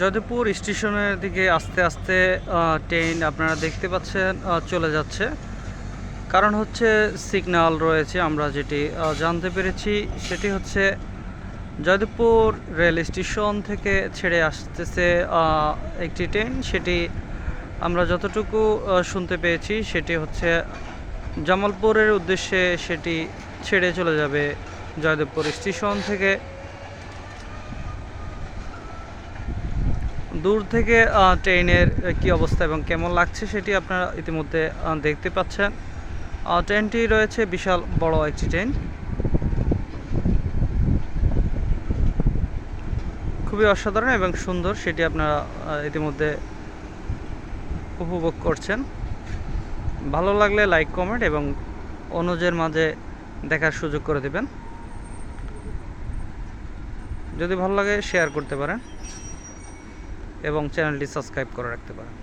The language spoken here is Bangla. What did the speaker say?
যদবপুর স্টেশনের দিকে আস্তে আস্তে ট্রেন আপনারা দেখতে পাচ্ছেন চলে যাচ্ছে। কারণ হচ্ছে সিগন্যাল রয়েছে, আমরা যেটি জানতে পেরেছি, সেটি হচ্ছে জয়দেবপুর রেল স্টেশন থেকে ছেড়ে আসতেছে একটি ট্রেন। সেটি আমরা যতটুকু শুনতে পেয়েছি, সেটি হচ্ছে জামালপুরের উদ্দেশ্যে সেটি ছেড়ে চলে যাবে জয়দেবপুর স্টেশন থেকে। দূর থেকে ট্রেনের কি অবস্থা এবং কেমন লাগছে সেটি আপনারা ইতিমধ্যে দেখতে পাচ্ছেন। ট্রেনটি রয়েছে বিশাল বড় একটি ট্রেন। খুবই অসাধারণ এবং সুন্দর সেটি আপনারা ইতিমধ্যে উপভোগ করছেন। ভালো লাগলে লাইক, কমেন্ট এবং অনুজের মাঝে দেখার সুযোগ করে দেবেন। যদি ভালো লাগে, শেয়ার করতে পারেন। এবং চ্যানেলটি সাবস্ক্রাইব করে রাখতে পারেন।